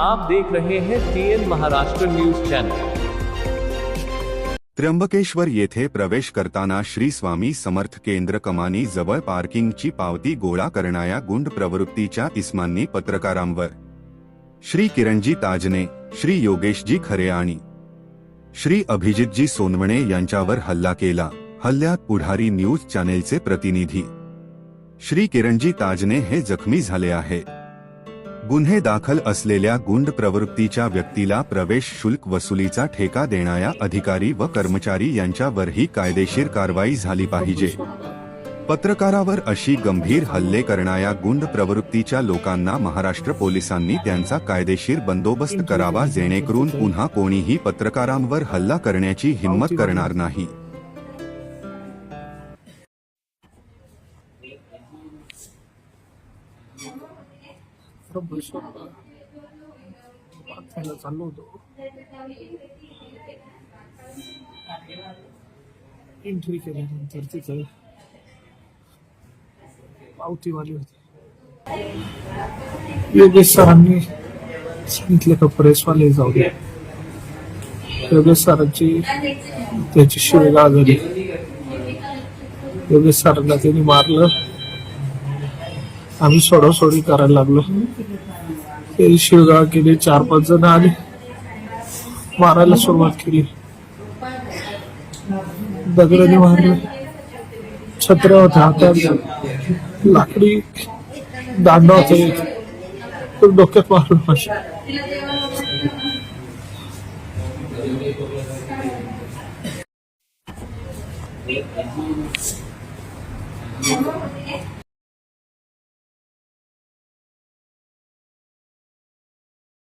आप देख रहे हैं TN Maharashtra news channel Trimbakeshwar येथे प्रवेश करताना श्री स्वामी समर्थ केंद्र कमानी जवळ पार्किंगची पावती गोळा करणाऱ्या गुंड प्रवृत्तीच्या इस्मांनी पत्रकारांवर. श्री किरणजी ताजने श्री योगेशजी खरे आणि श्री अभिजितजी सोनवणे यांच्यावर हल्ला केला. हल्ल्यात पुढारी न्यूज चॅनेलचे प्रतिनिधी. श्री किरणजी ताजने हे जखमी झाले आहे गुन्हे दाखल असलेल्या गुंड प्रवृत्तीच्या व्यक्तीला प्रवेश शुल्क वसुलीचा ठेका देणाऱ्या अधिकारी व कर्मचारी यांच्यावरही कायदेशीर कारवाई झाली पाहिजे. पत्रकारावर अशी गंभीर हल्ले करणाऱ्या गुंड प्रवृत्तीच्या लोकांना महाराष्ट्र पोलिसांनी त्यांचा कायदेशीर बंदोबस्त करावा जेणेकरून पुन्हा कोणीही पत्रकारांवर हल्ला करण्याची हिंमत करणार नाही. तर चाललो होतो एंट्री केल्यानंतर तिथं पावतीवाली होती योगेश सरांनी सांगितले का प्रेसवाले जाऊ दे योगेश सरांची त्याची शिवेगाळ झाली योगेश सरांना त्यांनी मारलं आम्ही सोडासोडी करायला लागलो. ते शिवगाळ केली चार पाच जण आले. मारायला सुरुवात केली. दगडाने मारले. छत्र्या होत्या हातात लाकडी दांडा होता एक. डोक्यात मारून माझ्या